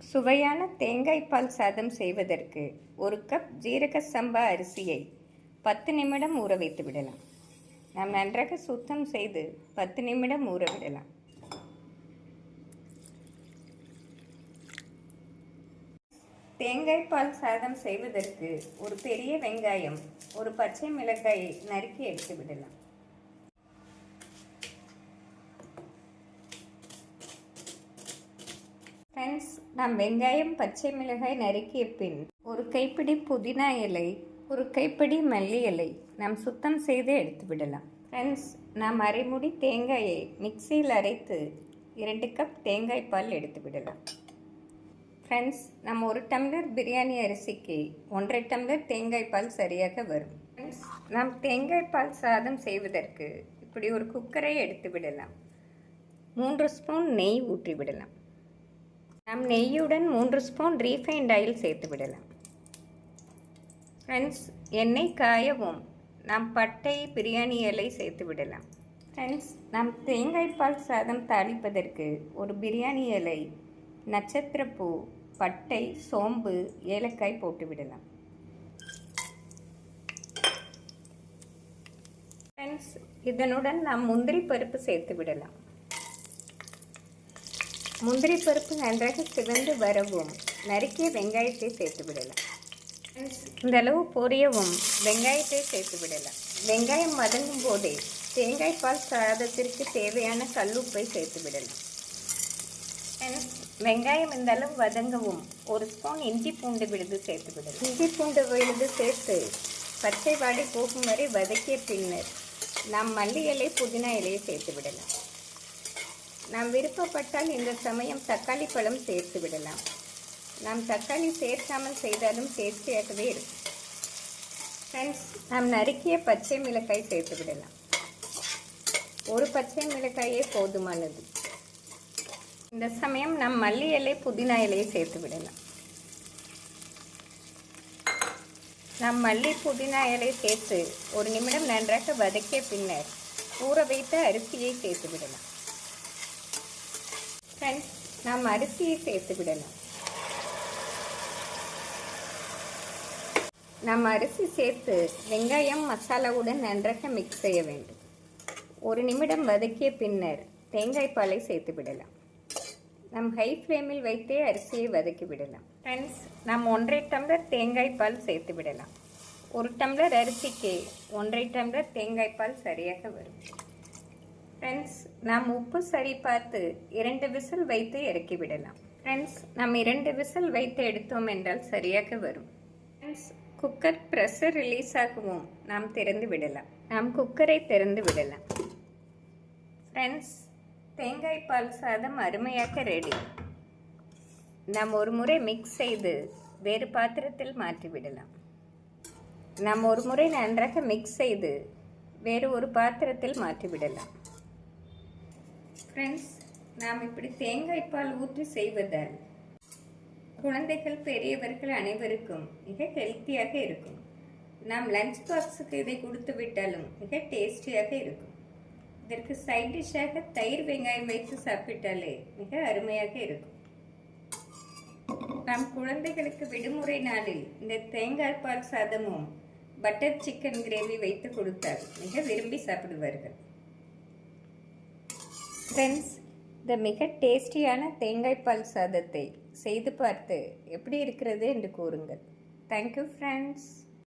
சுவையான தேங்காய் பால் சாதம் செய்வதற்கு ஒரு கப் ஜீரக சம்பா அரிசியை பத்து நிமிடம் ஊற வைத்து விடலாம். நாம் நன்றாக சுத்தம் செய்து பத்து நிமிடம் ஊற விடலாம். தேங்காய் பால் சாதம் செய்வதற்கு ஒரு பெரிய வெங்காயம் ஒரு பச்சை மிளகாயை நறுக்கி எடுத்து விடலாம். ஃப்ரெண்ட்ஸ் நாம் வெங்காயம் பச்சை மிளகாய் நறுக்கிய பின் ஒரு கைப்பிடி புதினா இலை ஒரு கைப்பிடி மல்லி இலை நாம் சுத்தம் செய்து எடுத்து விடலாம். ஃப்ரெண்ட்ஸ் நாம் அரைமுடி தேங்காயை மிக்சியில் அரைத்து இரண்டு கப் தேங்காய் பால் எடுத்து விடலாம். ஃப்ரெண்ட்ஸ் நம்ம ஒரு டம்ளர் பிரியாணி அரிசிக்கு ஒன்றரை டம்ளர் தேங்காய் பால் சரியாக வரும். ஃப்ரெண்ட்ஸ் நாம் தேங்காய் பால் சாதம் செய்வதற்கு இப்படி ஒரு குக்கரை எடுத்து விடலாம். மூன்று ஸ்பூன் நெய் ஊற்றி விடலாம். நம் நெய்யுடன் மூன்று ஸ்பூன் ரீஃபைண்ட் ஆயில் சேர்த்து விடலாம். ஃப்ரெண்ட்ஸ் எண்ணெய் காயவும். நாம் பட்டை பிரியாணி இலை சேர்த்து விடலாம். ஃப்ரெண்ட்ஸ் நாம் தேங்காய் பால் சாதம் தாளிப்பதற்கு ஒரு பிரியாணி இலை நட்சத்திரப்பூ பட்டை சோம்பு ஏலக்காய் போட்டு விடலாம். ஃப்ரெண்ட்ஸ் இதனுடன் நாம் முந்திரி பருப்பு சேர்த்து விடலாம். முந்திரி பருப்பு நன்றாக சிவந்து வரவும் நறுக்கிய வெங்காயத்தை சேர்த்து விடலாம். இந்த அளவு பொரியவும் வெங்காயத்தை சேர்த்து விடலாம். வெங்காயம் வதங்கும் போதே தேங்காய் பால் சாதத்திற்கு தேவையான கல்லுப்பை சேர்த்து விடலாம். வெங்காயம் இந்த அளவு வதங்கவும் ஒரு ஸ்பூன் இஞ்சி பூண்டு விழுது சேர்த்து விடலாம். இஞ்சி பூண்டு விழுது சேர்த்து பச்சை வாடி போகும் வரை வதக்கிய பின்னர் நாம் மல்லி இலை புதினா இலையை சேர்த்து விடலாம். நாம் விருப்பப்பட்டால் இந்த சமயம் தக்காளி பழம் சேர்த்து விடலாம். நாம் தக்காளி சேர்க்காமல் செய்தாலும் டேஸ்டியாகவே இருக்கும். ஃப்ரெண்ட்ஸ் நாம் நறுக்கிய பச்சை மிளகாய் சேர்த்து விடலாம். ஒரு பச்சை மிளகாயே போதுமானது. இந்த சமயம் நாம் மல்லி இலை புதினா இலையை சேர்த்து விடலாம். நாம் மல்லி புதினா இலை சேர்த்து ஒரு நிமிடம் நன்றாக வதக்கிய பின்னர் ஊற வைத்த அரிசியை சேர்த்து விடலாம். ஃப்ரெண்ட்ஸ் நாம் அரிசியை சேர்த்து விடலாம் நம்ம அரிசி சேர்த்து வெங்காயம் மசாலாவுடன் நன்றாக மிக்ஸ் செய்ய வேண்டும். ஒரு நிமிடம் வதக்கிய பின்னர் தேங்காய் பாலை சேர்த்து விடலாம் நம் ஹை ஃப்ளேமில் வைத்தே அரிசியை வதக்கி விடலாம் ஃப்ரெண்ட்ஸ் நாம் ஒன்றரை டம்ளர் தேங்காய் பால் சேர்த்து விடலாம் ஒரு டம்ளர் அரிசிக்கு ஒன்றரை டம்ளர் தேங்காய் பால் சரியாக வரும். ஃப்ரெண்ட்ஸ் நாம் உப்பு சரி பார்த்து இரண்டு விசில் வைத்து இறக்கி விடலாம். ஃப்ரெண்ட்ஸ் நாம் இரண்டு விசில் வைத்து எடுத்தோம் என்றால் சரியாக வரும். ஃப்ரெண்ட்ஸ் குக்கர் ப்ரெஷர் ரிலீஸ் ஆகவும். நாம் திறந்து விடலாம். நாம் குக்கரை திறந்து விடலாம். ஃப்ரெண்ட்ஸ் தேங்காய் பால் சாதம் அருமையாக ரெடி நாம் ஒரு முறை மிக்ஸ் செய்து வேறு பாத்திரத்தில் மாற்றி விடலாம். நாம் ஒரு முறை நன்றாக மிக்ஸ் செய்து வேறு ஒரு பாத்திரத்தில் மாற்றி விடலாம். ஃப்ரெண்ட்ஸ் நாம் இப்படி தேங்காய் பால் ஊற்றி செய்வதால் குழந்தைகள் பெரியவர்கள் அனைவருக்கும் மிக ஹெல்த்தியாக இருக்கும். நாம் லஞ்ச் பாக்ஸுக்கு இதை கொடுத்து விட்டாலும் மிக டேஸ்டியாக இருக்கும். இதற்கு சைட் டிஷ்ஷாக தயிர் வெங்காயம் வைத்து சாப்பிட்டாலே மிக அருமையாக இருக்கும். நம் குழந்தைகளுக்கு விடுமுறை நாளில் இந்த தேங்காய் பால் சாதமும் பட்டர் சிக்கன் கிரேவி வைத்து கொடுத்தால் மிக விரும்பி சாப்பிடுவார்கள். ஃப்ரெண்ட்ஸ் இந்த மிக டேஸ்டியான தேங்காய் பால் சாதத்தை செய்து பார்த்து எப்படி இருக்கிறது என்று கூறுங்கள். Thank you friends